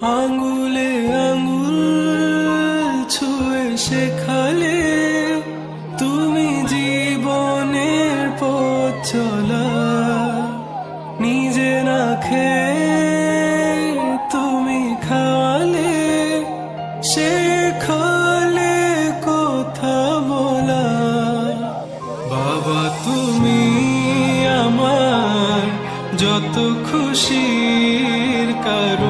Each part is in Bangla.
আঙ্গুলে আঙ্গুল ছুঁয়ে শেখালে তুমি জীবনের পথ চলা। নিজে না খেয়ে তুমি খাওয়ালে, শেখালে কথা বলা। বাবা, তুমি আমার যত খুশির কারণ।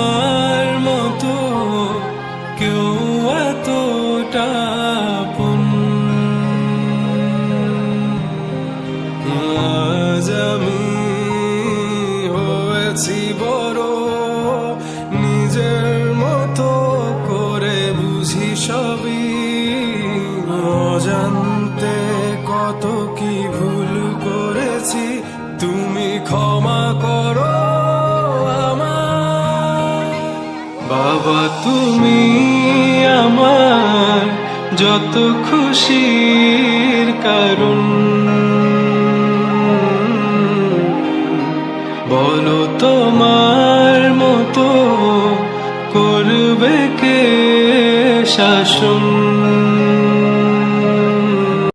সবই অজান্তে কত কি ভুল করেছি, তুমি ক্ষমা করো আমার বাবা, তুমি আমার যত খুশির কারণ। বলো তোমার শাসন